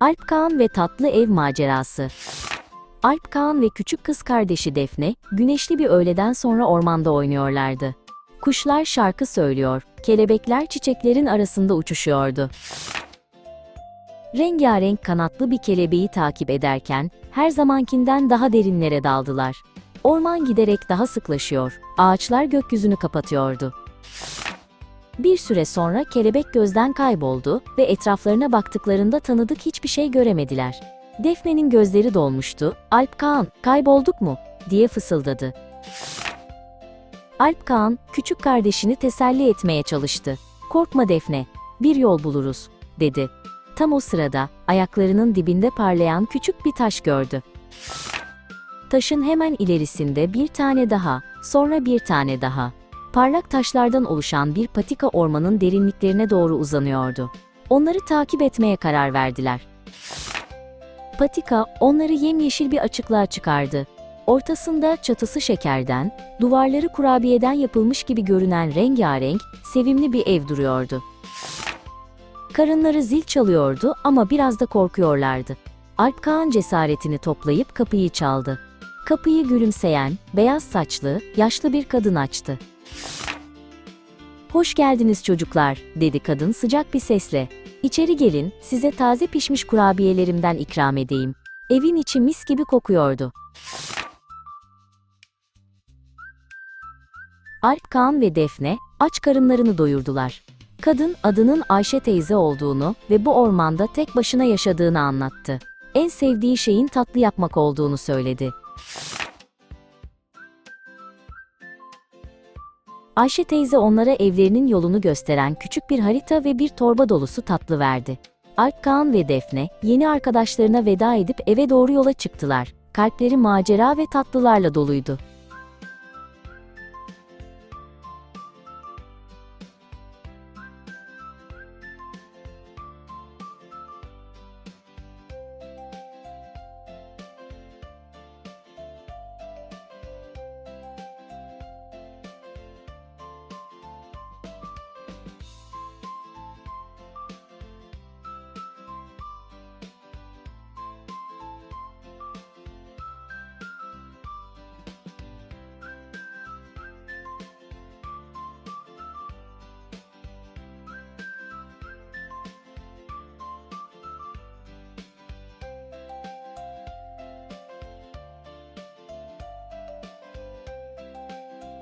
Alp Kaan ve Tatlı Ev Macerası Alp Kaan ve küçük kız kardeşi Defne, güneşli bir öğleden sonra ormanda oynuyorlardı. Kuşlar şarkı söylüyor, kelebekler çiçeklerin arasında uçuşuyordu. Rengarenk kanatlı bir kelebeği takip ederken, her zamankinden daha derinlere daldılar. Orman giderek daha sıklaşıyor, ağaçlar gökyüzünü kapatıyordu. Bir süre sonra kelebek gözden kayboldu ve etraflarına baktıklarında tanıdık hiçbir şey göremediler. Defne'nin gözleri dolmuştu. Alp Kaan, kaybolduk mu? diye fısıldadı. Alp Kaan, küçük kardeşini teselli etmeye çalıştı. Korkma Defne, bir yol buluruz, dedi. Tam o sırada, ayaklarının dibinde parlayan küçük bir taş gördü. Taşın hemen ilerisinde bir tane daha, sonra bir tane daha. Parlak taşlardan oluşan bir patika ormanın derinliklerine doğru uzanıyordu. Onları takip etmeye karar verdiler. Patika onları yemyeşil bir açıklığa çıkardı. Ortasında çatısı şekerden, duvarları kurabiyeden yapılmış gibi görünen rengarenk, sevimli bir ev duruyordu. Karınları zil çalıyordu ama biraz da korkuyorlardı. Alp Kaan cesaretini toplayıp kapıyı çaldı. Kapıyı gülümseyen, beyaz saçlı, yaşlı bir kadın açtı. Hoş geldiniz çocuklar, dedi kadın sıcak bir sesle. İçeri gelin, size taze pişmiş kurabiyelerimden ikram edeyim. Evin içi mis gibi kokuyordu. Alp Kaan ve Defne, aç karınlarını doyurdular. Kadın adının Ayşe teyze olduğunu ve bu ormanda tek başına yaşadığını anlattı. En sevdiği şeyin tatlı yapmak olduğunu söyledi. Ayşe teyze onlara evlerinin yolunu gösteren küçük bir harita ve bir torba dolusu tatlı verdi. Alp Kaan ve Defne, yeni arkadaşlarına veda edip eve doğru yola çıktılar. Kalpleri macera ve tatlılarla doluydu.